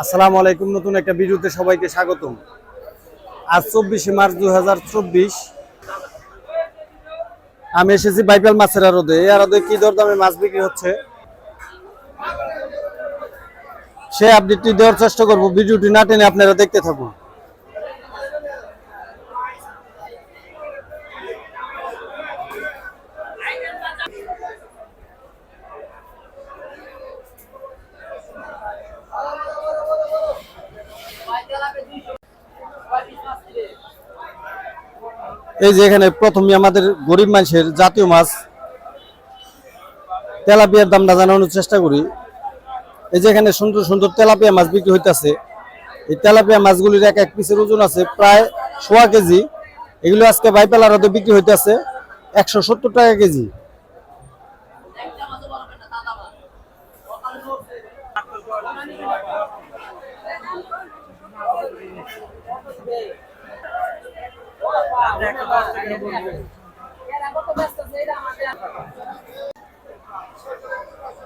আসসালামু আলাইকুম। নতুন একটা ভিডিওতে সবাইকে স্বাগতম। আজ চব্বিশে মার্চ দু হাজার চব্বিশ। আমি এসেছি বাইপাল মাছের আরদে এই আরদে কি দর দামে মাছ বিক্রি হচ্ছে? সে আপডেটটি দেওয়ার চেষ্টা করব। ভিডিওটি না টেনে আপনারা দেখতে থাকুন। এই যে এখানে প্রথমে আমাদের গরিব মানুষের জাতীয় মাছ, তেলাপিয়ার দামটা জানানোর চেষ্টা করি। এই যে এখানে সুন্দর সুন্দর তেলাপিয়া মাছ বিক্রি হইতেছে। এই তেলাপিয়া মাছগুলির এক এক পিসের ওজন আছে প্রায় সোয়া কেজি। এগুলো আজকে বাইপালার হতে বিক্রি হইতেছে একশো সত্তর টাকা কেজি।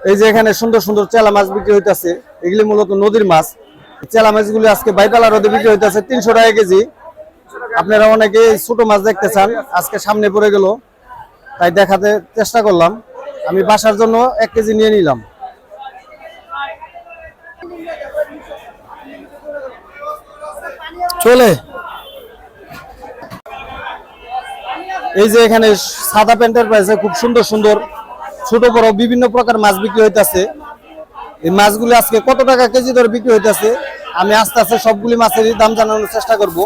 এই যে এখানে সুন্দর সুন্দর চেলা মাছ বিক্রি হইতেছে, এগুলি মূলত নদীর মাছ। চেলা মাছগুলি আজকে বাইপালার রোদে বিক্রি হইতেছে তিনশো টাকা কেজি। আপনারা অনেকে ছোট মাছ দেখতে চান, আজকে সামনে পড়ে গেল, তাই দেখাতে চেষ্টা করলাম। আমি বাসার জন্য এক কেজি নিয়ে নিলাম। চলে। এই যে এখানে সাদা প্যান্টের প্রাইসে খুব সুন্দর সুন্দর ছোট বড় বিভিন্ন প্রকার মাছ বিক্রি হইতাছে। এই মাছগুলি আজকে কত টাকা কেজি দরে বিক্রি হইতেছে? আমি আস্তে আস্তে সবগুলি মাছেরই দাম জানানোর চেষ্টা করব।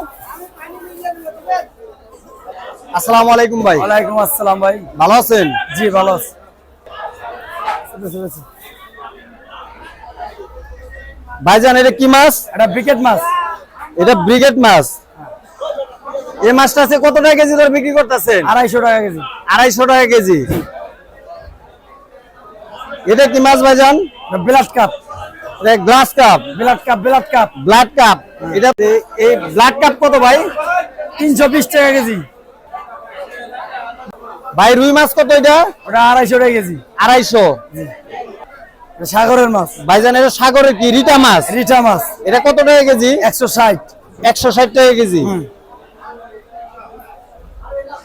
আসসালামু আলাইকুম ভাই। ওয়ালাইকুম আসসালাম ভাই। ভালো আছেন? জি ভালো আছি। ভাইজান এটা কি মাছ? এটা বিকেট মাছ। এটা ব্রিগেড মাছ। এই মাছটা আছে কত টাকা কেজি দরে বিক্রি করতেছেন? আড়াইশো টাকা কেজি। আড়াইশো টাকা কেজি। এটা কি মাছ ভাইজান? Blood carp. Glass carp. Blood carp blood carp. Blood carp. এটা এই ব্লাড কাপ কত ভাই? তিনশো বিশ টাকা কেজি। ভাই রুই মাছ কত এটা? ওটা আড়াইশো টাকা কেজি। আড়াইশো। সাগরের মাছ। ভাইজান এটা সাগরের কি? রিটা মাছ? রিটা মাছ। এটা কত টাকা কেজি? একশো ষাট। একশো ষাট টাকা কেজি।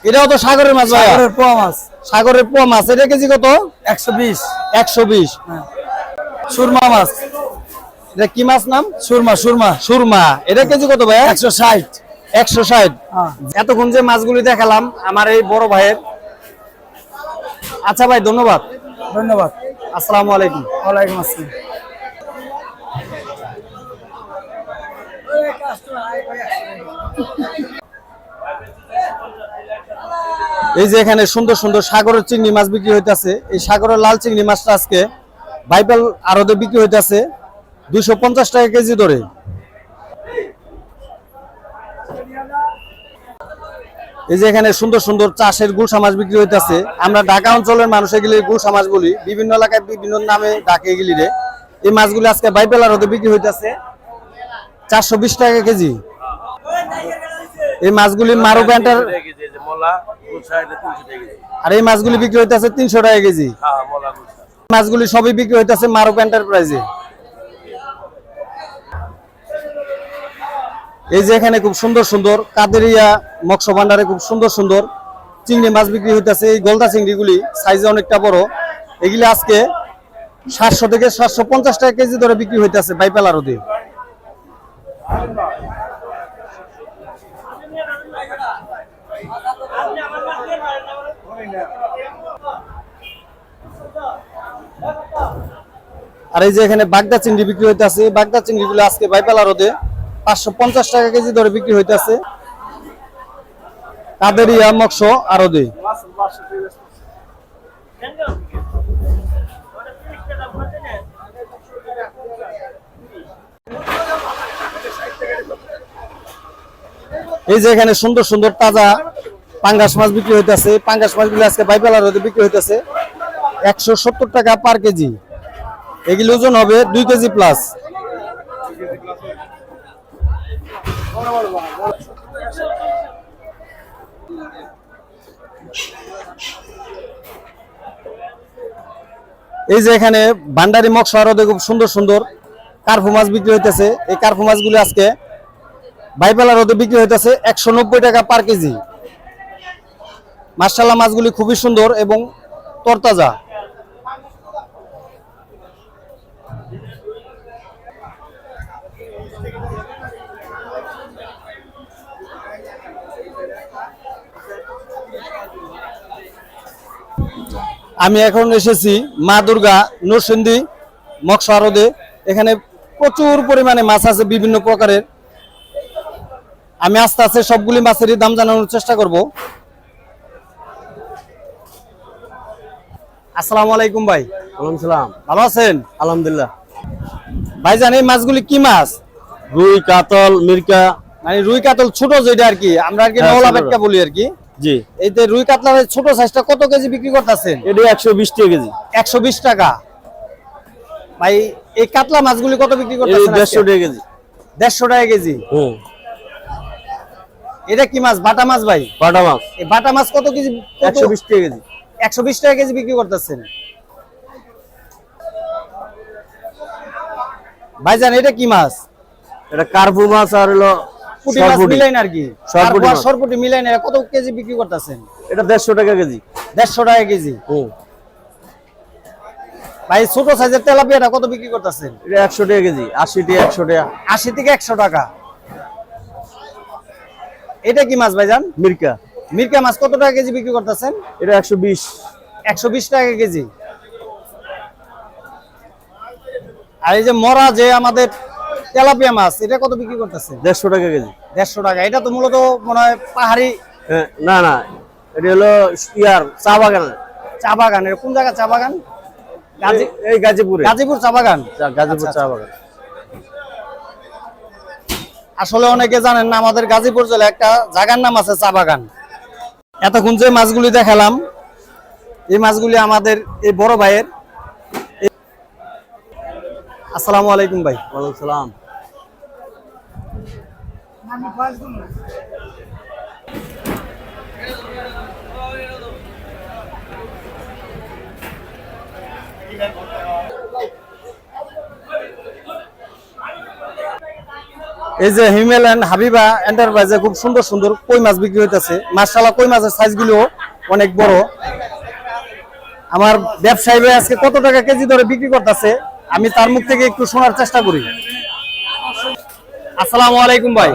এটাও তো সাগরের মাছ সাগরের পোয়া মাছ। সাগরের পোয়া মাছ এটা কেজি কত? একশো বিশ। একশো বিশ। সুরমা মাছ। এটা কি মাছ নাম? সুরমা সুরমা। সুরমা। এটা কেজি কত ভাই একশো ষাট। একশো ষাট। হ্যাঁ। এতক্ষণ যে মাছগুলি দেখালাম আমার এই বড় ভাইয়ের। আচ্ছা ভাই ধন্যবাদ। ধন্যবাদ। আসসালামু আলাইকুম। ওয়ালাইকুম আসসালাম। এই যে এখানে সুন্দর সুন্দর সাগরের চিংড়ি মাছ বিক্রি হইতেছে। এই সাগরের লাল চিংড়ি মাছটা আজকে বাইবেল আরদে বিক্রি হইতাছে দুইশো পঞ্চাশ টাকা কেজি ধরে। এই যে এখানে সুন্দর সুন্দর চাষের গুলশা মাছ বিক্রি হইতেছে। আমরা ঢাকা অঞ্চলের মানুষ এগুলি গুলশা মাছ বলি। বিভিন্ন এলাকায় বিভিন্ন নামে ডাকে এগুলি রে। এই মাছগুলি আজকে বাইবেল আরদে বিক্রি হইতেছে চারশো বিশ টাকা কেজি। এই মাছগুলি মারু আর এই মাছগুলি বিক্রি হইতেছে তিনশো টাকা কেজি। মাছগুলি সবই বিক্রি হইতেছে মারুক এন্টারপ্রাইজে। এই যে এখানে খুব সুন্দর সুন্দর কাদেরিয়া মৎস্য ভান্ডারে খুব সুন্দর সুন্দর চিংড়ি মাছ বিক্রি হইতেছে। এই গলদা চিংড়িগুলি সাইজে অনেকটা বড়। এগুলি আজকে সাতশো থেকে সাতশো পঞ্চাশ টাকা কেজি ধরে বিক্রি হইতেছে বাইপালার দিয়ে আর এই যে এখানে বাগদা চিংড়ি বিক্রি হইতেছে, বাগদা চিংড়িগুলো আজকে বাইপালা রোদে পাঁচশো পঞ্চাশ টাকা কেজি ধরে বিক্রি হইতেছে। কাদেরিয়া, মৎস্য আরদে এই যে এখানে সুন্দর সুন্দর তাজা পাঙ্গাস মাছ বিক্রি হইতেছে। পাঙ্গাস মাছগুলো আজকে বাইপালা রোদে বিক্রি হইতেছে। একশো সত্তর টাকা পার কেজি। এগুলি ওজন হবে দুই কেজি প্লাস এই যে এখানে ভান্ডারি আরও খুব সুন্দর সুন্দর কার্ফু মাছ বিক্রি হইতেছে। এই কার্ফু মাছগুলি আজকে বাইপালা রোদে বিক্রি হইতেছে একশো নব্বই টাকা পার কেজি। মার্শাল্লাহ মাছগুলি খুবই সুন্দর এবং তরতাজা। আমি এখন এসেছি মা দুর্গা, নরসিংদী মৎস্য আড়দে এখানে প্রচুর পরিমাণে মাছ আছে বিভিন্ন প্রকারের। আমি আস্তে আস্তে সবগুলি মাছেরই দাম জানানোর চেষ্টা করব। আসসালামু আলাইকুম ভাই। ওয়ালাইকুম সালাম। ভালো আছেন? আলহামদুলিল্লাহ। ভাইজান এই মাছগুলি কি মাছ? রুই কাতল মির্কা। মানে রুই কাতল ছোট যেটা আর কি আমরা আর কি হ্যাঁ, নওলা বেটকা বলি আর কি। জি। এই যে রুই কাতলার ছোট সাইজটা কত কেজি বিক্রি করতেছেন? এটা একশো বিশ টাকা কেজি। একশো বিশ টাকা। ভাই এই কাতলা মাছগুলি কত বিক্রি করতেছেন দেড়শো টাকা কেজি। দেড়শো টাকা কেজি। হুম। এটা কি মাছ? বাটা মাছ ভাই? বাটা মাছ। এই বাটা মাছ কত কেজি? একশো বিশ টাকা কেজি। একশো বিশ টাকা কেজি বিক্রি করতেছেন। ভাইজান এটা কি মাছ? এটা কার্পু মাছ আর হলো পুটি মাছ। মিলাইন আর কি। সরপুটি মাছ। সরপুটি মিলাইন কত কেজি বিক্রি করতেছেন? এটা দেড়শো টাকা কেজি। দেড়শো টাকা কেজি? ভাই ছোট সাইজের তেলাপিয়াটা কত বিক্রি করতেছেন? এটা একশো টাকা কেজি আশি টাকা একশো টাকা। আশি থেকে একশো টাকা। এটা কি মাছ ভাইজান? মির্কা। মির্কা মাছ কত টাকা কেজি বিক্রি করতেছেন? এটা একশো বিশ। একশো বিশ টাকা কেজি। আর এই যে মরা যে আমাদের তেলাপিয়া মাছ এটা কত বিক্রি করতেছে দেড়শো টাকা কেজি। দেড়শো টাকা। এটা তো মূলত মনে হয় পাহাড়ি হ্যাঁ, না না। এটা হলো ইয়ার চা বাগান। চা বাগান। এটা কোন জায়গা চা বাগান? এই- গাজীপুরে। গাজীপুর চা বাগান? গাজীপুর আচ্ছা, চা বাগান। আসলে অনেকে জানেন না আমাদের গাজীপুর জেলায় একটা জায়গার নাম আছে চা বাগান। এতক্ষণ যে মাছগুলি দেখালাম, এই মাছগুলি আমাদের এই বড় ভাইয়ের। আসসালামু আলাইকুম ভাই। ওয়ালাইকুম সালাম। এই যে হিমেল হাবিবা এন্টারপ্রাইজে খুব সুন্দর সুন্দর কই মাছ বিক্রি হইতেছে। মার্শাল্লাহ কই মাছের সাইজগুলো অনেক বড়। আমার ব্যবসায়ী ভাই আজকে কত টাকা কেজি ধরে বিক্রি করতেছে আমি তার মুখ থেকে একটু শোনার চেষ্টা করি। আসসালামু আলাইকুম ভাই।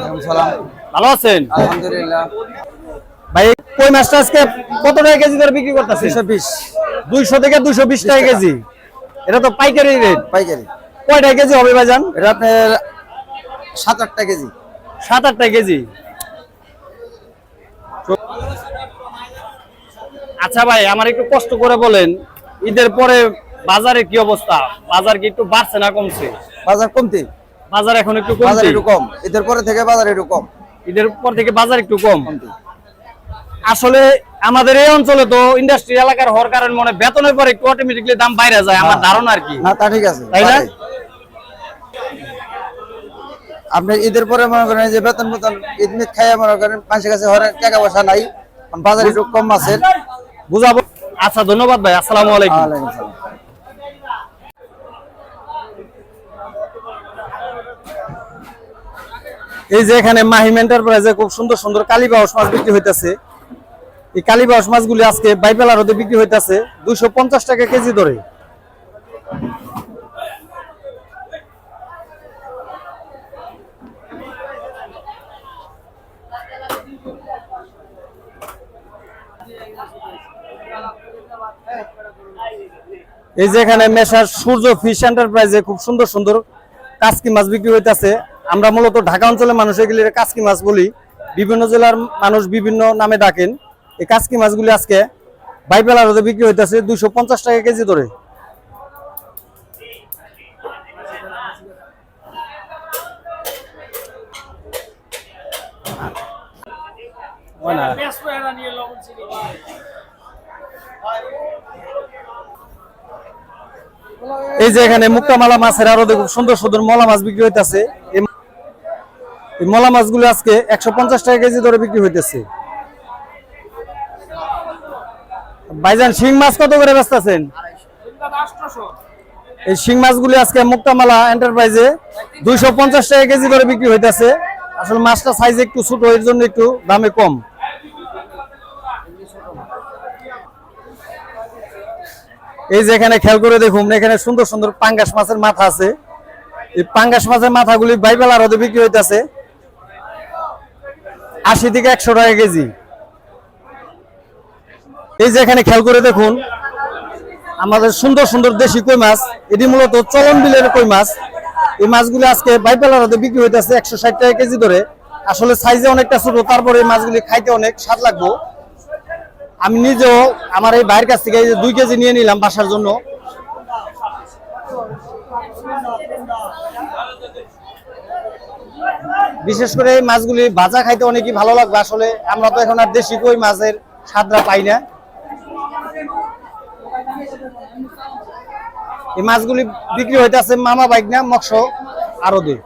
ভালো আছেন? আলহামদুলিল্লাহ। ভাই কই মাছটা আজকে কত টাকা কেজি ধরে বিক্রি করতেছে? দুশো বিশ। দুইশো থেকে দুইশো বিশ টাকা কেজি। এটা তো পাইকারি রেট পাইকারি। কয়টা কেজি হবে ভাইজান এটা আপনার সাত আটটা কেজি। সাত আটটা কেজি। আচ্ছা ভাই আমার একটু কষ্ট করে বলেন ঈদের পরে বাজারে কি অবস্থা? বাজার কি একটু বাড়ছে না কমছে? বাজার কমতি। বাজার এখন একটু বাজার একটু কম। এদের পরে থেকে বাজার একটু কম। ঈদের পর থেকে বাজার একটু কম? আসলে আমাদের এই অঞ্চলে তো ইন্ডাস্ট্রি এলাকার হওয়ার কারণে মনে বেতনের পর একটু অটোমেটিকলি দাম বাইরে যায় আমার ধারণা আর কি। না তা ঠিক আছে। তাই না? আপনি ঈদের পরে মনে করেন যে বেতন বেতন ঈদ মিদ খাইয়া মনে করেন পাঁচের কাছে হরে টাকা পয়সা নাই বাজার একটু কম আছে। বুঝাবো? আচ্ছা ধন্যবাদ ভাই আসসালামু আলাইকুম। এই যে এখানে মাহিম এন্টারপ্রাইজে খুব সুন্দর সুন্দর কালীবাউস মাছ বিক্রি হইতাছে। এই কালীবাউস মাছগুলি আজকে বাইপেলার হতে বিক্রি হইতেছে দুইশো পঞ্চাশ টাকা কেজি ধরে। এই যে এখানে মেশার সূর্য ফিশ এন্টারপ্রাইজে খুব সুন্দর সুন্দর কাসকি মাছ বিক্রি হইতাছে। আমরা মূলত ঢাকা অঞ্চলের মানুষ এগুলি কাসকি মাছ বলি। বিভিন্ন জেলার মানুষ বিভিন্ন নামে ডাকেন। এই কাসকি মাছগুলি আজকে বাইবেলার রোদে বিক্রি হইতাছে দুইশো পঞ্চাশ টাকা কেজি ধরে। এই যে এখানে মুক্তামালা মাছের আরও খুব সুন্দর সুন্দর মলা মাছ বিক্রি হইতাছে। এই মলা মাছগুলো আজকে একশো পঞ্চাশ টাকা কেজি ধরে বিক্রি হইতেছে। ভাইজান, শিং মাছ কত করে বেচতেছেন? এই শিং মাছগুলি আজকে মুক্তামালা এন্টারপ্রাইজে দুইশো পঞ্চাশ টাকা কেজি করে বিক্রি হইতেছে। আসলে মাছটা সাইজ একটু ছোট, এর জন্য একটু দামে কম। এই যে এখানে খেয়াল করে দেখুন, এখানে সুন্দর সুন্দর পাঙ্গাস মাছের মাথা আছে। এই পাঙ্গাস মাছের মাথাগুলি বাইবেল আরতে বিক্রি হইতেছে। আশি থেকে একশো টাকা কেজি। এই যে এখানে খেয়াল করে দেখুন, আমাদের সুন্দর সুন্দর দেশি কই মাছ, এটি মূলত চলন বিলের কই মাছ। এই মাছগুলি আজকে বাইপালার হাতে বিক্রি হইতেছে একশো ষাট টাকা কেজি ধরে। আসলে সাইজে অনেকটা ছোট, তারপরে এই মাছগুলি খাইতে অনেক স্বাদ লাগবো। আমি নিজেও আমার এই ভাইয়ের কাছ থেকে এই যে দুই কেজি নিয়ে নিলাম বাসার জন্য। বিশেষ করে এই মাছগুলি ভাজা খাইতে অনেকই ভালো লাগবে আসলে। আমরা তো এখন আর দেশি কই মাছের স্বাদটা পাই না। এই মাছগুলি বিক্রি হইতেছে মামা বাইক না, মৎস্য আরও দুই।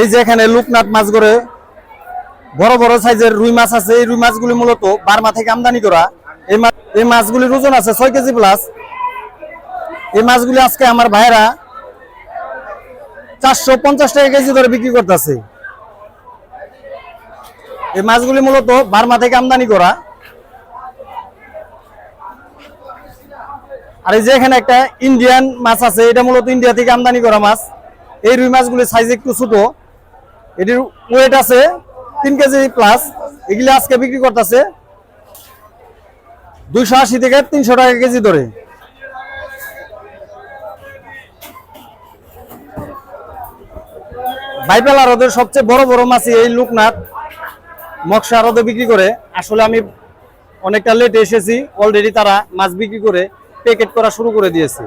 এই যে এখানে লোকনাথ মাছ করে বড় বড় সাইজের রুই মাছ আছে। এই রুই মাছগুলি মূলত বার্মা থেকে আমদানি করা। এই মাছ এই মাছগুলির ওজন আছে ছয় কেজি প্লাস এই মাছগুলি আজকে আমার ভাইয়েরা চারশো পঞ্চাশ টাকা কেজি ধরে বিক্রি করতেছে। এই মাছগুলি মূলত বার্মা থেকে আমদানি করা। আর এই যে এখানে একটা ইন্ডিয়ান মাছ আছে, এটা মূলত ইন্ডিয়া থেকে আমদানি করা মাছ। এই রুই মাছগুলির সাইজ একটু ছোট। এটির ওয়েট আছে তিন কেজি প্লাস এগুলি আজকে বিক্রি করতেছে দুইশো আশি থেকে তিনশো টাকা কেজি ধরে। বাইবেল আরদের সবচেয়ে বড় বড় মাছই এই লোকনাথ। মৎস্য আরদে বিক্রি করে। আসলে আমি অনেকটা লেট এসেছি অলরেডি তারা মাছ বিক্রি করে প্যাকেট করা শুরু করে দিয়েছে।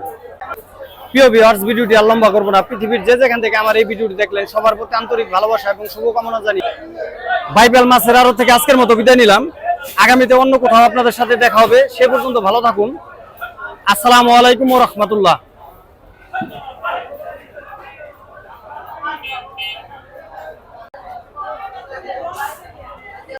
প্রিয় ভিউয়ার্স ভিডিওটি আর লম্বা করব না। পৃথিবীর যে যেখান থেকে আমার এই ভিডিওটি দেখলেন, সবার প্রতি আন্তরিক ভালোবাসা এবং শুভকামনা জানি। বাইবেল মাছের আরও থেকে আজকের মতো বিদায় নিলাম। আগামীতে অন্য কোথাও আপনাদের সাথে দেখা হবে। সে পর্যন্ত ভালো থাকুন। আসসালামু আলাইকুম রহমতুল্লাহ।